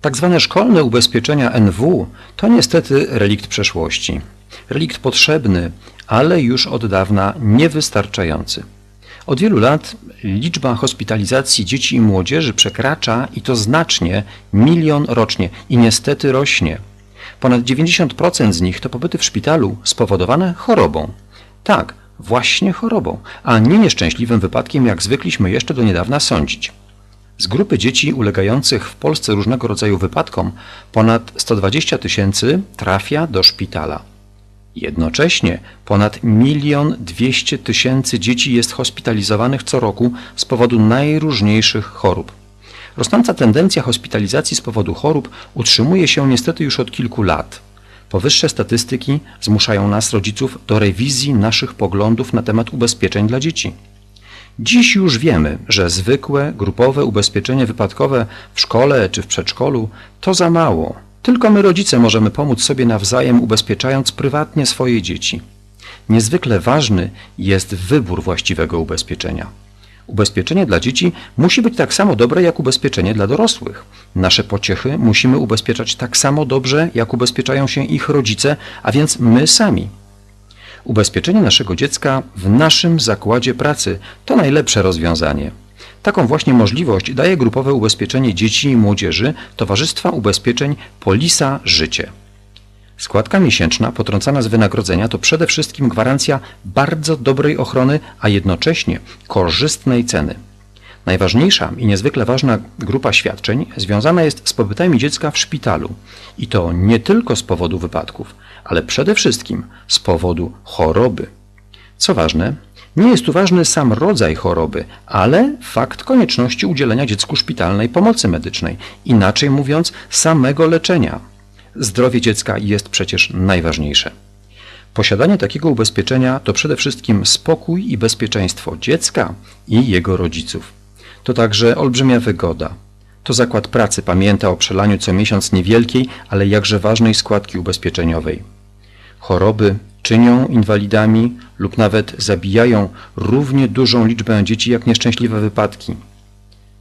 Tak zwane szkolne ubezpieczenia NW to niestety relikt przeszłości. Relikt potrzebny, ale już od dawna niewystarczający. Od wielu lat liczba hospitalizacji dzieci i młodzieży przekracza i to znacznie milion rocznie i niestety rośnie. Ponad 90% z nich to pobyty w szpitalu spowodowane chorobą. Tak, właśnie chorobą, a nie nieszczęśliwym wypadkiem, jak zwykliśmy jeszcze do niedawna sądzić. Z grupy dzieci ulegających w Polsce różnego rodzaju wypadkom ponad 120 tysięcy trafia do szpitala. Jednocześnie ponad milion dwieście tysięcy dzieci jest hospitalizowanych co roku z powodu najróżniejszych chorób. Rosnąca tendencja hospitalizacji z powodu chorób utrzymuje się niestety już od kilku lat. Powyższe statystyki zmuszają nas, rodziców, do rewizji naszych poglądów na temat ubezpieczeń dla dzieci. Dziś już wiemy, że zwykłe, grupowe ubezpieczenie wypadkowe w szkole czy w przedszkolu to za mało. Tylko my, rodzice, możemy pomóc sobie nawzajem, ubezpieczając prywatnie swoje dzieci. Niezwykle ważny jest wybór właściwego ubezpieczenia. Ubezpieczenie dla dzieci musi być tak samo dobre jak ubezpieczenie dla dorosłych. Nasze pociechy musimy ubezpieczać tak samo dobrze, jak ubezpieczają się ich rodzice, a więc my sami. Ubezpieczenie naszego dziecka w naszym zakładzie pracy to najlepsze rozwiązanie. Taką właśnie możliwość daje grupowe ubezpieczenie dzieci i młodzieży Towarzystwa Ubezpieczeń Polisa Życie. Składka miesięczna potrącana z wynagrodzenia to przede wszystkim gwarancja bardzo dobrej ochrony, a jednocześnie korzystnej ceny. Najważniejsza i niezwykle ważna grupa świadczeń związana jest z pobytami dziecka w szpitalu i to nie tylko z powodu wypadków, ale przede wszystkim z powodu choroby. Co ważne, nie jest tu ważny sam rodzaj choroby, ale fakt konieczności udzielenia dziecku szpitalnej pomocy medycznej, inaczej mówiąc, samego leczenia. Zdrowie dziecka jest przecież najważniejsze. Posiadanie takiego ubezpieczenia to przede wszystkim spokój i bezpieczeństwo dziecka i jego rodziców. To także olbrzymia wygoda. To zakład pracy pamięta o przelaniu co miesiąc niewielkiej, ale jakże ważnej składki ubezpieczeniowej. Choroby czynią inwalidami lub nawet zabijają równie dużą liczbę dzieci jak nieszczęśliwe wypadki.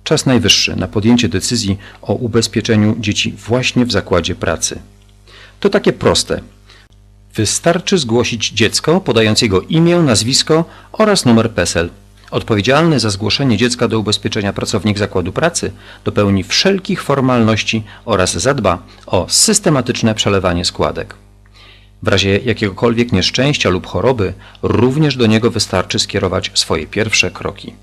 Czas najwyższy na podjęcie decyzji o ubezpieczeniu dzieci właśnie w zakładzie pracy. To takie proste. Wystarczy zgłosić dziecko, podając jego imię, nazwisko oraz numer PESEL. Odpowiedzialny za zgłoszenie dziecka do ubezpieczenia pracownik zakładu pracy dopełni wszelkich formalności oraz zadba o systematyczne przelewanie składek. W razie jakiegokolwiek nieszczęścia lub choroby również do niego wystarczy skierować swoje pierwsze kroki.